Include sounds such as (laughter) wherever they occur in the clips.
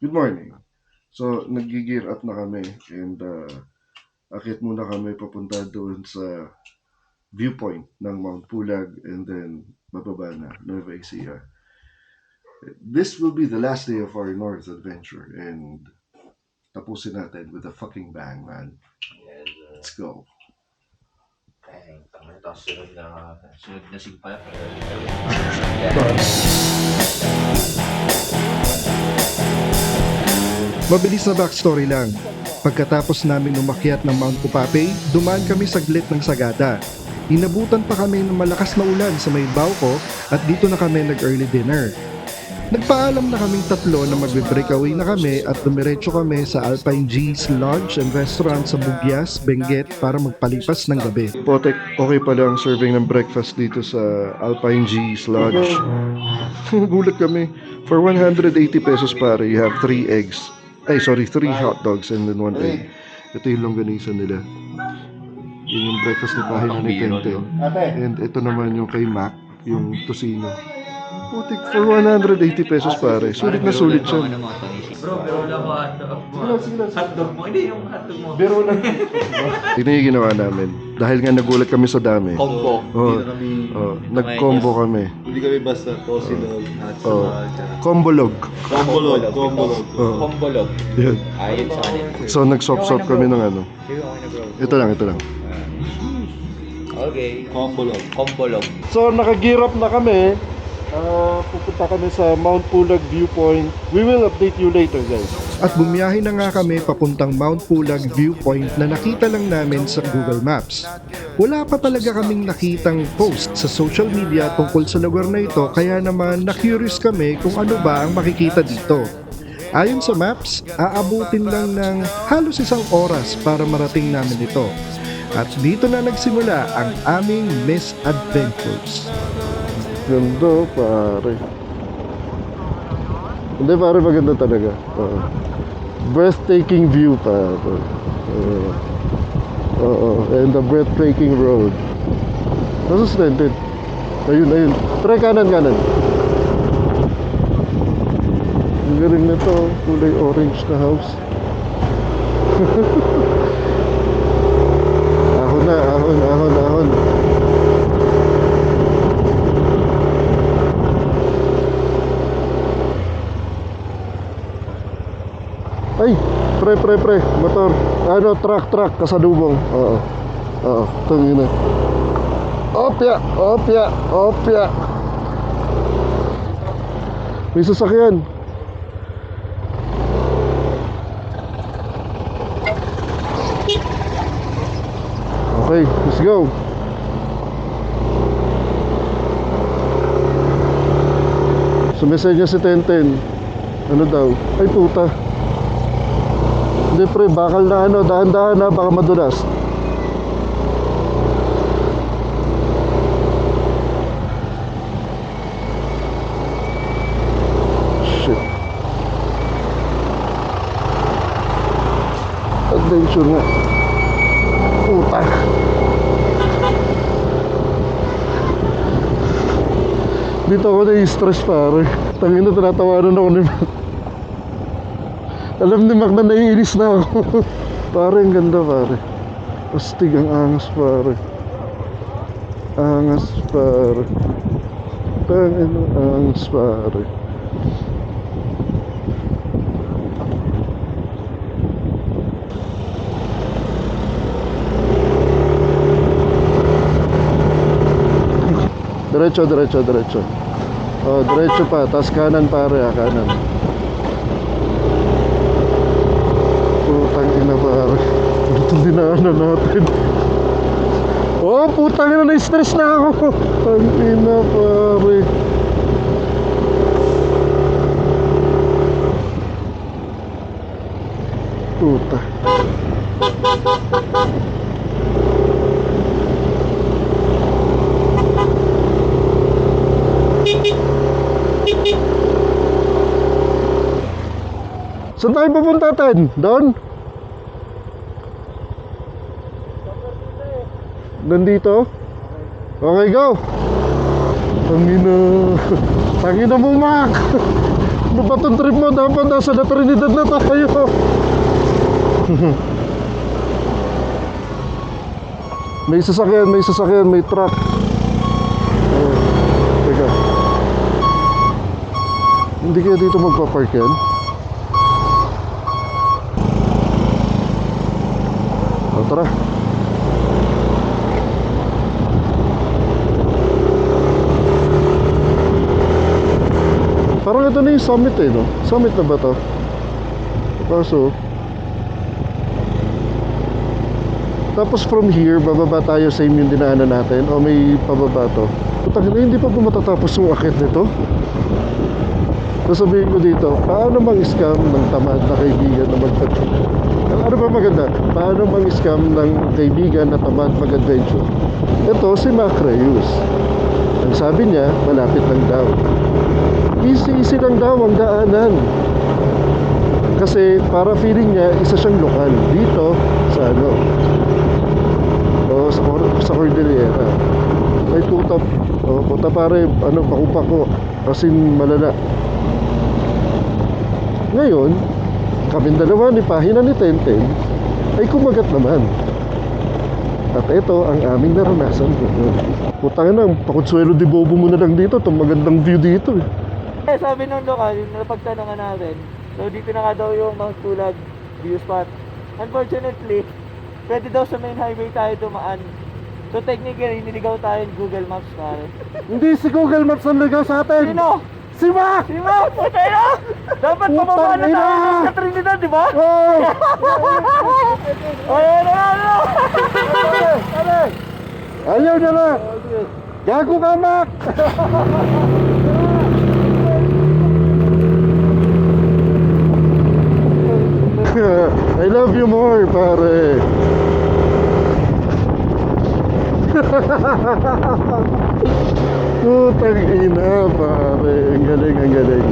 Good morning. So, nag-gear up na kami and uh, akit muna kami papunta doon sa viewpoint ng Mount Pulag and then bababa na Nueva Ecija. This will be the last day of our North adventure and tapusin natin with a fucking bang, man. Yes, uh, Let's go. bang. Tama ito, sunod na, sunod na sigpa. Mabilis na backstory lang. Pagkatapos namin umakyat ng Mount Kupapay, dumaan kami saglit ng Sagada. Inabutan pa kami ng malakas na ulan sa may Bauco at dito na kami nag-early dinner. Nagpaalam na kaming tatlo na magbe-breakaway na kami at dumiretso kami sa Alpine G's Lodge and Restaurant sa Bugyas, Benguet para magpalipas ng gabi. Potek, okay pala ang serving ng breakfast dito sa Alpine G's Lodge. (laughs) Gulat kami. For 180 pesos pare, you have 3 eggs. Ay, sorry, 3 hot dogs and then 1 egg. Ito yung longganisa nila. Yun yung breakfast ni Pahay na ni Tenten. And ito naman yung kay Mac, yung tosino. Putik, for 180 pesos pare. Sulit na sulit siya. Bro, pero wala ko hotdog mo. Hotdog mo? Hindi yung hotdog mo. Biro lang. Tignan yung ginawa namin. Dahil nga nagulat kami sa dami. Combo. Oh, Hindi na kami, oh, nag-combo kami. hindi kami basta tosilog, hot Oh. sauce, tsaka Combo log. combo log, combo log. Oh, Kombolog. yun. Ayun sa akin. So nag-swap-swap kami ng ano. Sige, okay na bro. Ito lang, ito lang. Okay. Combo log. Kombolog. So naka-gear up na kami. Ah, pupunta kami sa Mount Pulag Viewpoint. We will update you later, guys. At bumiyahe na nga kami papuntang Mount Pulag Viewpoint na nakita lang namin sa Google Maps. Wala pa talaga kaming nakitang post sa social media tungkol sa lugar na ito kaya naman na-curious kami kung ano ba ang makikita dito. Ayon sa maps, aabutin lang ng halos isang oras para marating namin ito. At dito na nagsimula ang aming misadventures. Ganda, pare. Hindi, pare, maganda talaga. Oo. Breathtaking view, pare. Oo. Oo. And a breathtaking road. Nasa slanted. Ayun, ayun. Try kanan, kanan. Ang galing na to. Kulay orange na house. (laughs) ahon na, ahon, ahon, ahon. Ay, pre, pre, pre, motor. Ano, truck, truck, kasalubong. Oo. Oo, tangina. Opya, opya, opya. May sasakyan. Okay, let's go. Sumisay niya si Tenten. Ano daw? Ay puta. Hindi pre, bakal na ano, dahan-dahan na, baka madulas. Shit. Adventure nga. Puta. Dito ako na-stress pare. Tangin na tinatawanan ako ni Mac. Alam ni Mac na naiinis na ako. (laughs) pare, ang ganda pare. Astig ang angas pare. Angas pare. Tangin ang angas pare. Diretso, diretso, diretso. Oh, diretso pa. Tapos kanan pare, ah, kanan. Putang ina pare. Ito dinaanan natin. Oh, putang ina, na-stress na ako. Putang ina pare. Puta. Saan tayo pupunta, Ten? Doon? Nandito? Okay, go! Tangina. Tangina mo, Mac! Ano ba itong trip mo? Dapat nasa La Trinidad na tayo. (laughs) may sasakyan, may sasakyan, may truck. Oh, teka. Hindi kaya dito magpa-park yan? O, tara. Parang ito na yung summit eh, no? Summit na ba to? Kaso, tapos from here, bababa tayo sa yung dinaanan natin o may pababa to. Putang hindi pa po matatapos yung akit nito. Sasabihin ko dito, paano mang scam ng tamad na kaibigan na mag Ano ba maganda? Paano mang scam ng kaibigan na tamad mag-adventure? Ito si Mac Reyes. Sabi niya, malapit lang daw. Easy-easy lang daw ang daanan. Kasi para feeling niya, isa siyang lokal. Dito, sa ano, o sa, sa Cordillera. Ay puta, o puta pare, ano, paku-pako. As in, malala. Ngayon, kaming dalawa ni Pahina ni Tenten ay kumagat naman. At ito ang aming naranasan. Putang na, pakunsuelo di bobo mo na lang dito. Itong magandang view dito. eh. Eh, sabi nung lokal, yung napagtanungan natin, so dito na nga daw yung Mount Pulag view spot. Unfortunately, pwede daw sa main highway tayo dumaan. So technically, niligaw tayo ng Google Maps pare. Hindi si Google Maps ang ligaw sa atin. Sino? Si Mac! Si Mac! Puta na! Dapat Putang pababa na ina! tayo sa Trinidad, di ba? Oh! Ay, ano, ano? Ayaw niya na! Gago ka, Mac! I love you more, pare. (laughs) Putang ina, pare. Ang galing, ang galing.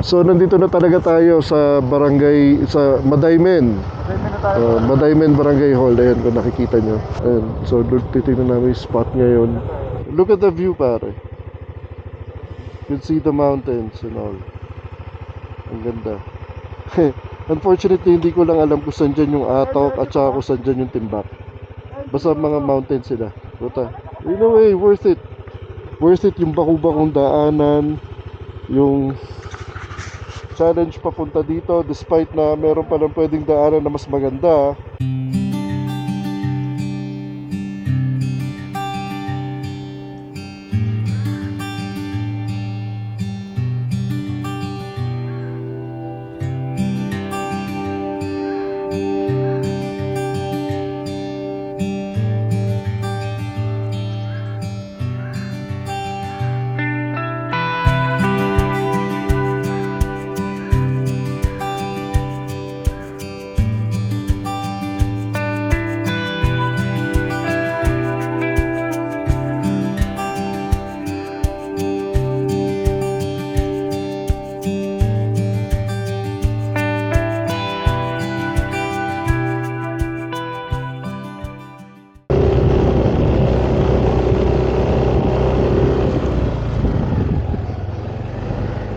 So, nandito na talaga tayo sa barangay, sa Madaymen. Uh, Madaymen Barangay Hall. Ayan, kung nakikita nyo. Ayan. So, titignan namin yung spot ngayon. Look at the view, pare. You can see the mountains and all. Ang ganda. (laughs) Unfortunately, hindi ko lang alam kung saan dyan yung atok at saka kung saan dyan yung timbak. Basta mga mountain sila. Buta. In a way, worth it. Worth it yung baku-bakong daanan. Yung challenge papunta dito despite na meron palang pwedeng daanan na mas maganda.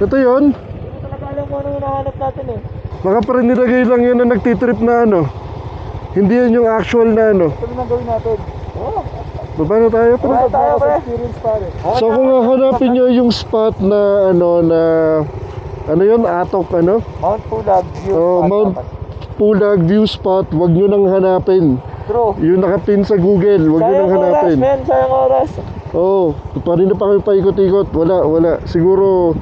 Ito yon. Hindi ko talaga alam kung anong hinahanap natin eh. Baka parang nilagay lang yun na nagtitrip na ano. Hindi yun yung actual na ano. Ito na gawin natin. Oh, Baba na tayo pre. Baba tayo, pre. Experience pare. So kung hahanapin nyo yung spot na ano na ano yun atok ano Mount Pulag view Oh, spot Mount dapat. Pulag view spot wag nyo nang hanapin True. yung nakapin sa Google wag nyo Sayang nang oras, hanapin men. Sayang oras. oh paano na pa kami paikot-ikot wala wala siguro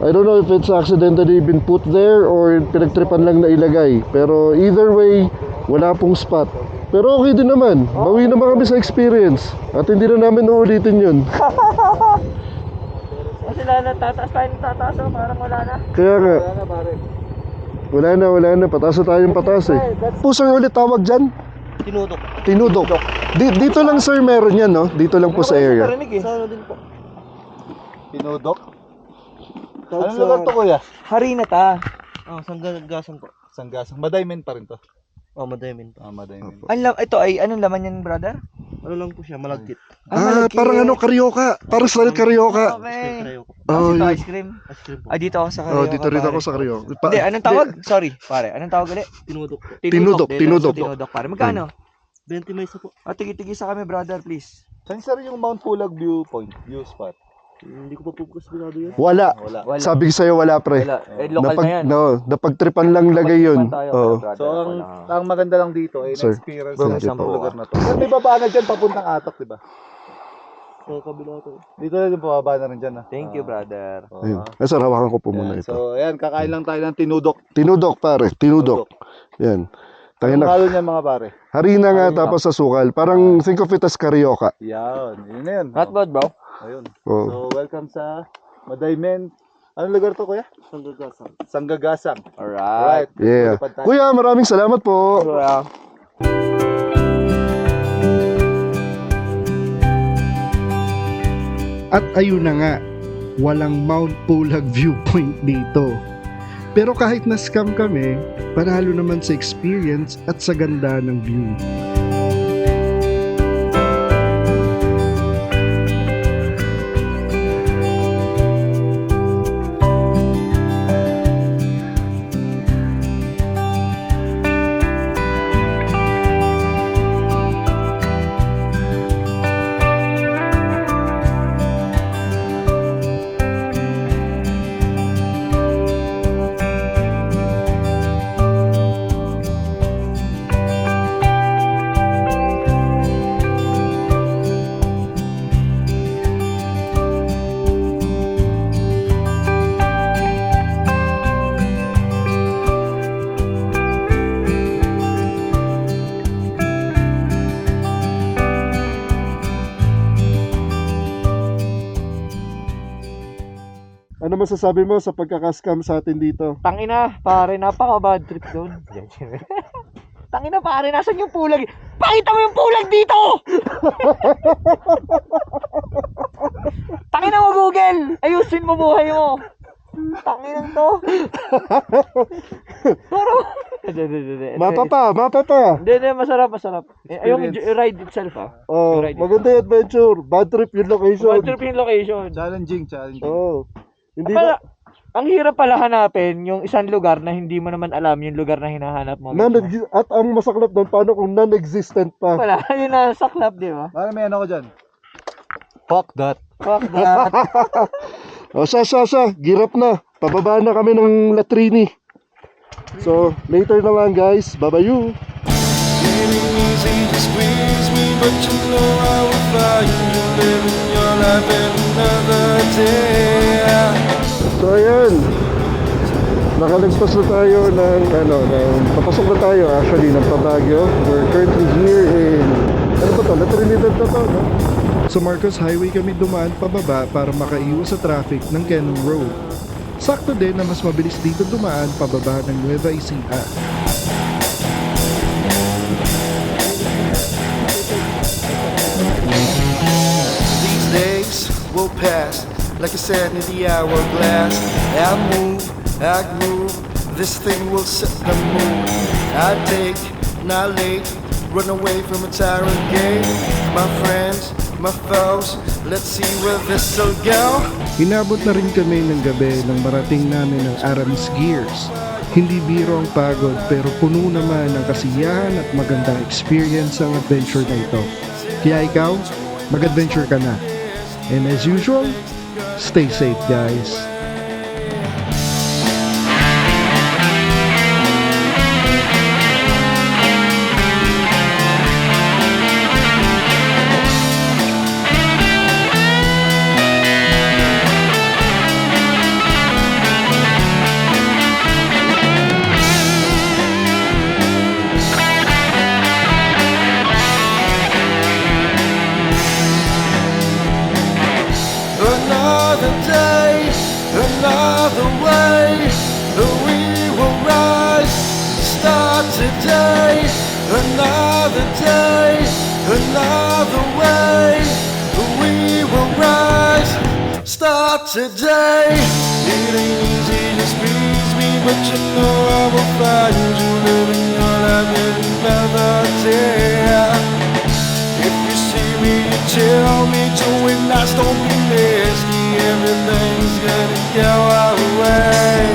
I don't know if it's accidentally been put there or pinagtripan lang na ilagay pero either way wala pong spot pero okay din naman bawi naman kami sa experience at hindi na namin uulitin yun (laughs) Kasi lalo tataas tayo ng tataas oh, parang wala na. kaya nga Wala na pare. Wala na, wala na. Pataas na tayong pataas eh. Po sir ulit tawag dyan? Tinudok. Tinudok. Di- dito lang sir meron yan no? Dito lang po sa area. Narinig eh. Sa ano din po. Pinudok. Anong lugar to kuya? Harina ta. Oh, sanggagasan po. Sanggasang. Madaymen pa rin to. Oh, madamin po. Ah, Madaymen. Ang lam ito ay anong laman yan, brother? ano lang po siya, malagkit. Ah, parang ano, karyoka. Parang style karyoka. Okay. Oh, Dito, yun. ice cream. Ice cream po. Ah, dito ako sa Oh, Karyoka, dito rin pare. ako sa karyoka. Pa- Hindi, anong tawag? Sorry, pare. Anong tawag ulit? Tinudok po. Tinudok, tinudok. Tinudok, pare. Magkano? 20 may isa po. Ah, tigi-tigi sa kami, brother, please. Saan sir yung Mount Pulag viewpoint? View spot? Hindi ko pa po kabisado yan. Wala. Wala. Wala. Sabi ko sa'yo, wala pre. Wala. Eh, local Napag, na yan. no, napagtripan lang lagay yun. Tayo, brother. So ang Wala. ang maganda lang dito ay Sir, experience you isang lugar na to. Sir, may baba na dyan papuntang Atok, di ba? Sa kabila to. Dito na yung pababa na rin dyan. ah. Thank you, brother. Oo. Ayun. Eh, sir, hawakan ko po muna ito. So, ayan, kakain lang tayo ng tinudok. Tinudok, pare. Tinudok. Yan. Tayo na. halo niyan mga pare. Harina nga Harina. tapos sa sukal. Parang think of it as karyoka. Yan, yun na yun. Not bad, bro. Ayun. Oh. So, welcome sa Madaymen. Anong lugar to, kuya? Sanggagasan. Sanggagasang. Alright. Alright. Yeah. Kuya, maraming salamat po. Well, At ayun na nga, walang Mount Pulag viewpoint dito. Pero kahit na-scam kami, panalo naman sa experience at sa ganda ng view. Masasabi mo sa pagkakascam sa atin dito? tangina, pare, napaka bad trip doon. (laughs) tangina, pare, nasan yung pulag? Pakita mo yung pulag dito! (laughs) tangina mo, Google! Ayusin mo buhay mo! Tangina to! Pero. Mapa pa, mapa pa. Hindi, hindi, masarap, masarap. Eh, yung j- ride itself, ah. Oh, Right. maganda yung adventure. Bad trip yung location. Bad trip yung location. Challenging, challenging. Oh. Hindi Pala, na, ang hirap pala hanapin yung isang lugar na hindi mo naman alam yung lugar na hinahanap mo. non at ang masaklap doon, paano kung non-existent pa? Wala, (laughs) yun na sa club, di ba? Pare, may ano ko dyan. Fuck that. Fuck that. (laughs) O, siya, siya, siya. Girap na. Pababa na kami ng latrini. So, later na lang guys. You living your life another day. So, ayan. Nakalagpas na tayo ng, ano, ng, papasok na tayo actually ng Pabagyo. We're currently here in, ano ba to? La Trinidad na to, no? Sa Marcos Highway kami dumaan pababa para makaiwas sa traffic ng Cannon Road. Sakto din na mas mabilis dito dumaan pababa ng Nueva Ecija. These days will pass like a sand in the hourglass. I move, I groove, this thing will set the mood. I take, not late, run away from a tyrant game. My friends, my foes, let's see where this'll go. Inabot na rin kami ng gabi nang marating namin ang Aramis Gears. Hindi biro ang pagod pero puno naman ng kasiyahan at magandang experience ang adventure na ito. Kaya ikaw, mag-adventure ka na. And as usual, stay safe guys. Today. It ain't easy to squeeze me, but you know I will find you living your life in day. If you see me, you tell me to when nights don't be nasty, everything's gonna go our way.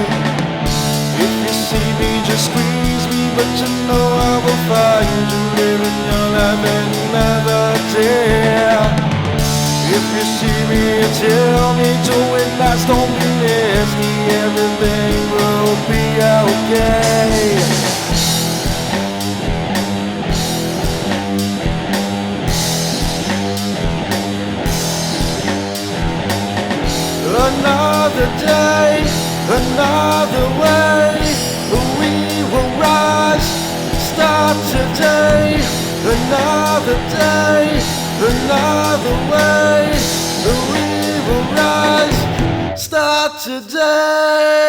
If you see me, just squeeze me, but you know I will find you living your life another day. If you see me, tell me to when nights don't be nasty, everything will be okay. Another day, another way, we will rise. Start today, another day, another way, today.